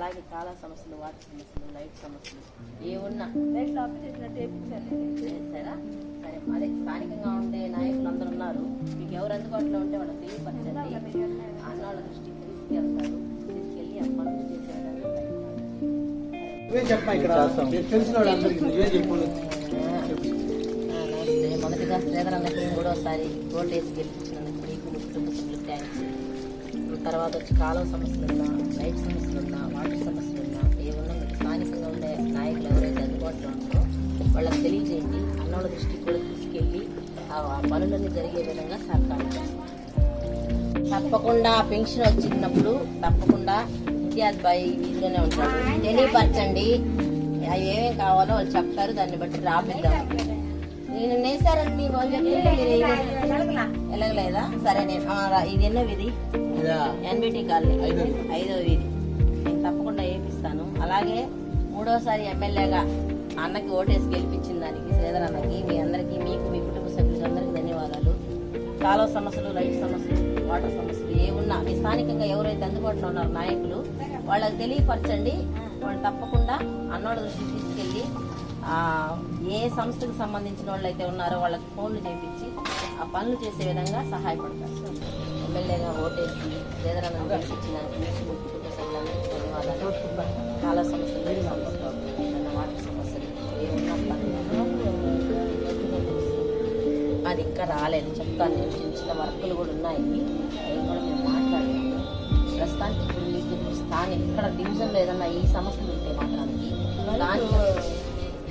అలాగే చాలా సమస్యలు వాటర్ సమస్యలు లైట్ సమస్యలు ఏ ఉన్నా. లైట్లు ఆఫ్ చేసినట్టు సరే అదే స్థానికంగా ఉండే నాయకులు అందరూ ఉన్నారు. మీకు ఎవరు అందుబాటులో ఉంటే వాళ్ళకి తెలియపరచండి. అన్నోళ్ళ దృష్టికి తీసుకెళ్తారు. తీసుకెళ్ళి నమస్తే మొదటిగా శ్రీధర్ అన్నకి మూడోసారి ఓటు వేసి గెలిపించినందుకు మీకు మీ కుటుంబ సభ్యులకు థ్యాంక్స్ తర్వాత వచ్చి కాలువ సమస్యలున్నా లైట్ సమస్యలున్నా వాటర్ సమస్యలున్నా ఏమన్నా మీకు స్థానికంగా ఉండే నాయకులు ఎవరైతే అందుబాటులో ఉన్నారో వాళ్ళకి తెలియజేయండి. అన్నోళ్ళ దృష్టికి కూడా తీసుకెళ్ళి ఆ పనులన్నీ జరిగే విధంగా సహకారం తప్పకుండా పెన్షన్ వచ్చినప్పుడు తప్పకుండా ఇంతియాజ్ బాయ్ వీధిలోనే ఉంటాడు. తెలియపరచండి అవి ఏమేమి కావాలో వాళ్ళు చెప్తారు దాన్ని బట్టి రాపిద్దాం. నేను నేసారండి వాళ్ళు ఎలాగలేదా? సరే నేను ఇది ఎన్నో విధి? NBT colony. ఐదో. వీధి. నేను తప్పకుండా వేపిస్తాను అలాగే మూడోసారి ఎమ్మెల్యేగా అన్నకి ఓటేసి గెలిపించిన దానికి శ్రీధర్ అన్నకి మీ అందరికీ మీకు మీ కుటుంబ సభ్యులకు అందరికీ ధన్యవాదాలు. కాలువ సమస్యలు లైట్ సమస్యలు వాటర్ సమస్యలు ఏ ఉన్నా మీ స్థానికంగా ఎవరైతే అందుబాటులో ఉన్నారో నాయకులు వాళ్ళకి తెలియపరచండి. వాళ్ళు తప్పకుండా అన్నోళ్ళ దృష్టికి తీసుకెళ్ళి ఆ, ఏ సంస్థకు సంబంధించిన వాళ్ళు అయితే ఉన్నారో వాళ్ళకి ఫోన్లు చేయించి ఆ పనులు చేసే విధంగా సహాయపడతారు. ఎమ్మెల్యేగా ఓటేసి శ్రీధరాన్ని గెలిపించినందుకు మీకు సభ్యులందరికీ ధన్యవాదాలు. చాలా సమస్యలు సమస్యలు వాటర్ సమస్యలు అది ఇంకా రాలేదు. చెప్తాను నేను చిన్న చిన్న వర్కులు కూడా ఉన్నాయి. అవి కూడా మేము మాట్లాడతాము ప్రస్తుతానికి ఇప్పుడు మీకు స్థానిక ఇక్కడ డివిజన్లో ఏదన్నా ఈ సమస్యలు ఉంటే మాత్రానికి స్థానిక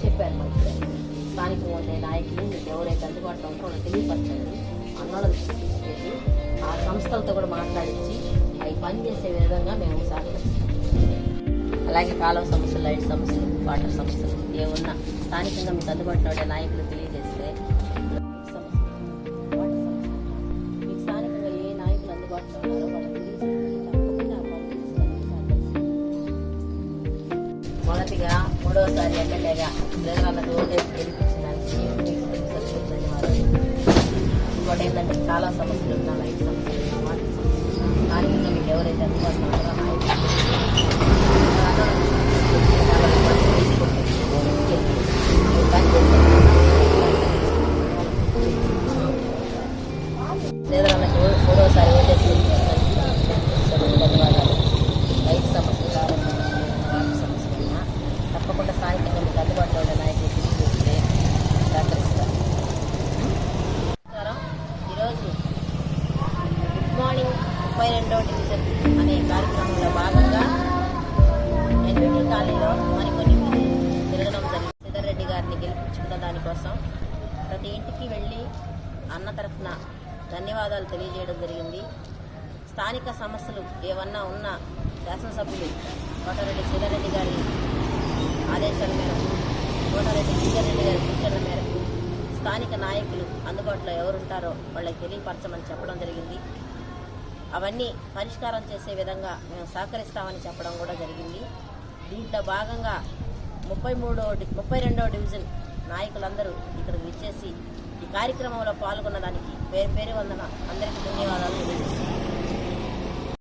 చెప్పారు మాకు స్థానికంగా ఉండే నాయకులు మీకు ఎవరైతే అందుబాటులో ఉంటారో తెలియపరచండి. అన్నోళ్ళ దృష్టికి తీసుకెళ్ళి ఆ సంస్థలతో కూడా మాట్లాడించి అవి పనిచేసే విధంగా మేము సహకరిస్తాం. అలాగే కాలువ సమస్యలు లైట్ సమస్యలు వాటర్ సమస్యలు ఏమున్నా స్థానికంగా మీకు అందుబాటులో ఉండే నాయకులు తెలియజేస్తే మీకు స్థానికంగా ఏ నాయకులు అందుబాటులో ఉన్నారో వాళ్ళకి మొదటిగా మూడవసారి ఎమ్మెల్యేగా శ్రీధరాలకు ఉన్నారో ఆ నాయకులు శ్రీధరాలకు మూడవసారి ఓటేసి ధన్యవాదాలు రైతు సమస్యలు కావాలి వాటి సమస్యలు ఉన్నా తప్పకుండా స్థానికంగా మీకు అందుబాటులో ఉండే నాయకులు తెలియజేస్తే మార్నింగ్ ముప్పై రెండో డివిజన్ అనే కార్యక్రమంలో భాగంగా ఎన్బిటి కాలనీలో మరికొన్ని తిరగడం జరిగింది. సిద్ధారెడ్డి గారిని గెలిపించుకున్న దానికోసం ప్రతి ఇంటికి వెళ్ళి అన్న తరఫున ధన్యవాదాలు తెలియజేయడం జరిగింది. స్థానిక సమస్యలు ఏమన్నా ఉన్నా శాసనసభ్యులు కోటారెడ్డి సిద్ధారెడ్డి గారి ఆదేశాల మేరకు కోటారెడ్డి సిద్ధారెడ్డి గారి సూచనల మేరకు స్థానిక నాయకులు అందుబాటులో ఎవరుంటారో వాళ్ళకి తెలియపరచమని చెప్పడం జరిగింది. అవన్నీ పరిష్కారం చేసే విధంగా మేము సహకరిస్తామని చెప్పడం కూడా జరిగింది. దీంట్లో భాగంగా ముప్పై మూడో డి- ముప్పై రెండవ డివిజన్ నాయకులందరూ ఇక్కడికి విచ్చేసి ఈ కార్యక్రమంలో పాల్గొన్న దానికి పేరు పేరు వందన. అందరికీ ధన్యవాదాలు. తెలియజేస్తున్నాను